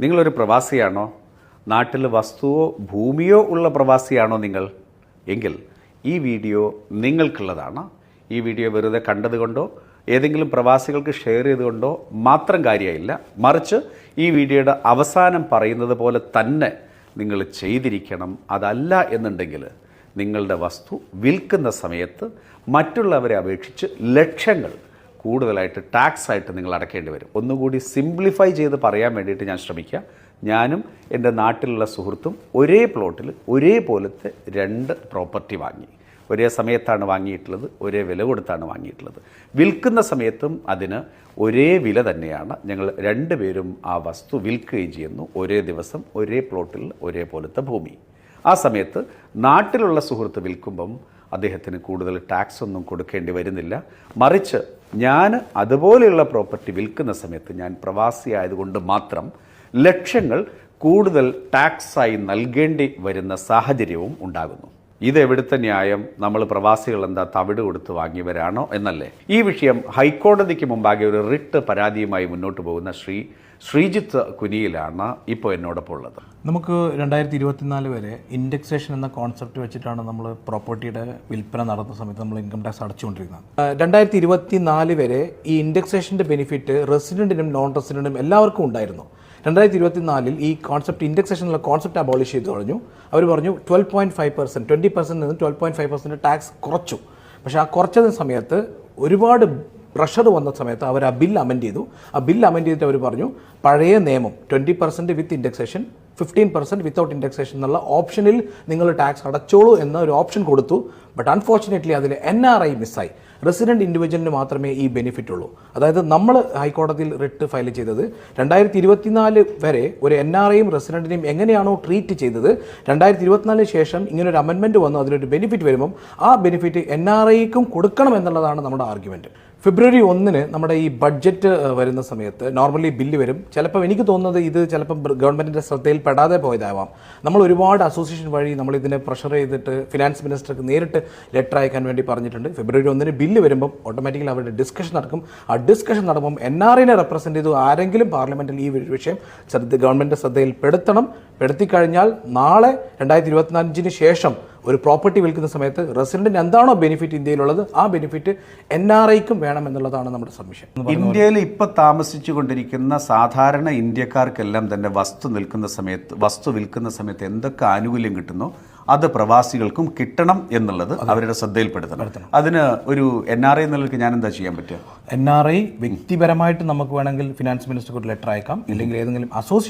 നിങ്ങളൊരു പ്രവാസിയാണോ? നാട്ടിൽ വസ്തുവോ ഭൂമിയോ ഉള്ള പ്രവാസിയാണോ നിങ്ങൾ? എങ്കിൽ ഈ വീഡിയോ നിങ്ങൾക്കുള്ളതാണ്. ഈ വീഡിയോ വെറുതെ കണ്ടതുകൊണ്ടോ ഏതെങ്കിലും പ്രവാസികൾക്ക് ഷെയർ ചെയ്തുകൊണ്ടോ മാത്രം കാര്യമായില്ല. മറിച്ച് ഈ വീഡിയോയുടെ അവസാനം പറയുന്നത് പോലെ തന്നെ നിങ്ങൾ ചെയ്തിരിക്കണം. അതല്ല എന്നുണ്ടെങ്കിൽ നിങ്ങളുടെ വസ്തു വിൽക്കുന്ന സമയത്ത് മറ്റുള്ളവരെ അപേക്ഷിച്ച് ലക്ഷങ്ങൾ കൂടുതലായിട്ട് ടാക്സ് ആയിട്ട് നിങ്ങൾ അടക്കേണ്ടി വരും. ഒന്നുകൂടി സിംപ്ലിഫൈ ചെയ്ത് പറയാൻ വേണ്ടിയിട്ട് ഞാൻ ശ്രമിക്കുക. ഞാനും എന്റെ നാട്ടിലുള്ള സുഹൃത്തും ഒരേ പ്ലോട്ടിൽ ഒരേപോലത്തെ രണ്ട് പ്രോപ്പർട്ടി വാങ്ങി. ഒരേ സമയത്താണ് വാങ്ങിയിട്ടുള്ളത് ഒരേ വില കൊടുത്താണ് വാങ്ങിയിട്ടുള്ളത്. വിൽക്കുന്ന സമയത്തും അതിന് ഒരേ വില തന്നെയാണ്. ഞങ്ങൾ രണ്ടുപേരും ആ വസ്തു വിൽക്കുകയും ചെയ്യുന്നു. ഒരേ ദിവസം ഒരേ പ്ലോട്ടിൽ ഒരേപോലത്തെ ഭൂമി. ആ സമയത്ത് നാട്ടിലുള്ള സുഹൃത്ത് വിൽക്കുമ്പം അദ്ദേഹത്തിന് കൂടുതൽ ടാക്സ് ഒന്നും കൊടുക്കേണ്ടി വരുന്നില്ല. മറിച്ച് ഞാൻ അതുപോലെയുള്ള പ്രോപ്പർട്ടി വിൽക്കുന്ന സമയത്ത് ഞാൻ പ്രവാസി ആയതുകൊണ്ട് മാത്രം ലക്ഷങ്ങൾ കൂടുതൽ ടാക്സായി നൽകേണ്ടി വരുന്ന സാഹചര്യവും ഉണ്ടാകുന്നു. ഇത് എവിടുത്തെ ന്യായം? നമ്മൾ പ്രവാസികൾ എന്താ തവിട് കൊടുത്ത് വാങ്ങിയവരാണോ എന്നല്ലേ? ഈ വിഷയം ഹൈക്കോടതിക്ക് മുമ്പാകെ ഒരു റിട്ട് പരാതിയുമായി മുന്നോട്ട് പോകുന്ന ശ്രീ ശ്രീജിത്ത് കുനിയിലാണ് ഇപ്പോൾ എന്നോടൊപ്പം ഉള്ളത്. നമുക്ക് രണ്ടായിരത്തി ഇരുപത്തിനാല് വരെ ഇൻഡെക്സേഷൻ എന്ന കോൺസെപ്റ്റ് വെച്ചിട്ടാണ് നമ്മൾ പ്രോപ്പർട്ടിയുടെ വിൽപ്പന നടന്ന സമയത്ത് നമ്മൾ ഇൻകം ടാക്സ് അടച്ചുകൊണ്ടിരുന്നത്. രണ്ടായിരത്തി ഇരുപത്തിനാല് വരെ ഈ ഇൻഡെക്സേഷന്റെ ബെനിഫിറ്റ് റെസിഡന്റിനും നോൺ റെസിഡന്റിനും എല്ലാവർക്കും ഉണ്ടായിരുന്നു. രണ്ടായിരത്തി ഇരുപത്തിനാലിൽ ഈ കോൺസെപ്റ്റ് ഇൻഡെക്സേഷൻ ഉള്ള കോൺസെപ്റ്റ് അബോളിഷ് ചെയ്തു കഴിഞ്ഞു അവർ പറഞ്ഞു twelve point five percent twenty percent നിന്ന് twelve point five percent tax കുറച്ചു. പക്ഷേ ആ കുറച്ചതിന് സമയത്ത് ഒരുപാട് പ്രഷർ വന്ന സമയത്ത് അവർ ആ ബിൽ അമെൻഡ് ചെയ്തു. ആ ബിൽ അമെൻഡ് ചെയ്തിട്ട് അവർ പറഞ്ഞു പഴയ നിയമം twenty percent with indexation fifteen percent without indexation എന്നുള്ള ഓപ്ഷനിൽ നിങ്ങൾ ടാക്സ് അടച്ചോളൂ എന്ന ഒരു ഓപ്ഷൻ കൊടുത്തു. ബട്ട് അൺഫോർച്ചുനേറ്റ്ലി അതിൽ എൻ ആർ ഐ മിസ്സായി റെസിഡന്റ് ഇൻഡിവിജ്വലിന് മാത്രമേ ഈ ബെനിഫിറ്റ് ഉള്ളൂ അതായത് നമ്മൾ ഹൈക്കോടതിയിൽ റിട്ട് ഫയൽ ചെയ്തത് രണ്ടായിരത്തി ഇരുപത്തിനാല് വരെ ഒരു എൻ ആർ ഐയും റെസിഡന്റിനെയും എങ്ങനെയാണോ ട്രീറ്റ് ചെയ്തത് രണ്ടായിരത്തി ഇരുപത്തിനാലിന് ശേഷം ഇങ്ങനെ ഒരു അമെൻമെന്റ് വന്നു അതിനൊരു ബെനിഫിറ്റ് വരുമ്പം ആ ബെനിഫിറ്റ് എൻ ആർ ഐക്കും കൊടുക്കണം എന്നുള്ളതാണ് നമ്മുടെ ആർഗ്യുമെന്റ് ഫെബ്രുവരി ഒന്നിന് നമ്മുടെ ഈ ബഡ്ജറ്റ് വരുന്ന സമയത്ത് നോർമലി ബില്ല് വരും. ചിലപ്പോൾ എനിക്ക് തോന്നുന്നത് ഇത് ചിലപ്പം ഗവൺമെന്റിന്റെ ശ്രദ്ധയിൽ പെടാതെ പോയതാവാം. നമ്മൾ ഒരുപാട് അസോസിയേഷൻ വഴി നമ്മൾ ഇതിനെ പ്രഷർ ചെയ്തിട്ട് ഫിനാൻസ് മിനിസ്റ്റർക്ക് നേരിട്ട് ലെറ്റർ അയക്കാൻ വേണ്ടി പറഞ്ഞിട്ടുണ്ട്. ഫെബ്രുവരി ഒന്നിന് ബില്ല് വരുമ്പം ഓട്ടോമാറ്റിക്കലി അവരുടെ ഡിസ്കഷൻ നടക്കും. ആ ഡിസ്കഷൻ നടക്കുമ്പം എൻ ആർ ഐനെ റെപ്രസെന്റ് ചെയ്തു. ആരെങ്കിലും പാർലമെന്റിൽ ഈ വിഷയം ശ്രദ്ധ ഗവൺമെന്റ് ശ്രദ്ധയിൽ പെടുത്തണം പെടുത്തിക്കഴിഞ്ഞാൽ നാളെ രണ്ടായിരത്തി ഇരുപത്തിനഞ്ചിന് ശേഷം ഒരു പ്രോപ്പർട്ടി വിൽക്കുന്ന സമയത്ത് റെസിഡന്റിന് എന്താണോ ബെനിഫിറ്റ് ഇന്ത്യയിലുള്ളത് ആ ബെനിഫിറ്റ് എൻ ആർ ഐക്കും വേണം എന്നുള്ളതാണ് നമ്മുടെ സബ്മിഷൻ ഇന്ത്യയിൽ ഇപ്പൊ താമസിച്ചു കൊണ്ടിരിക്കുന്ന സാധാരണ ഇന്ത്യക്കാർക്കെല്ലാം തന്നെ വസ്തു നിൽക്കുന്ന സമയത്ത് വസ്തു വിൽക്കുന്ന സമയത്ത് എന്തൊക്കെ ആനുകൂല്യം കിട്ടുന്നോ? അത് പ്രവാസികൾക്കും കിട്ടണം എന്നുള്ളത് അവരുടെ ശ്രദ്ധയിൽപ്പെടുത്തണം. അതിന് ഒരു എൻ ആർ ഐ എന്നുള്ളവർക്ക് ഞാൻ എന്താ ചെയ്യാൻ പറ്റുക? എൻ ആർ ഐ വ്യക്തിപരമായിട്ട് നമുക്ക് വേണമെങ്കിൽ ഫിനാൻസ് മിനിസ്റ്റർക്ക് ഒരു ലെറ്റർ അയക്കാം. ഇല്ലെങ്കിൽ ഏതെങ്കിലും അസോസിയേഷൻ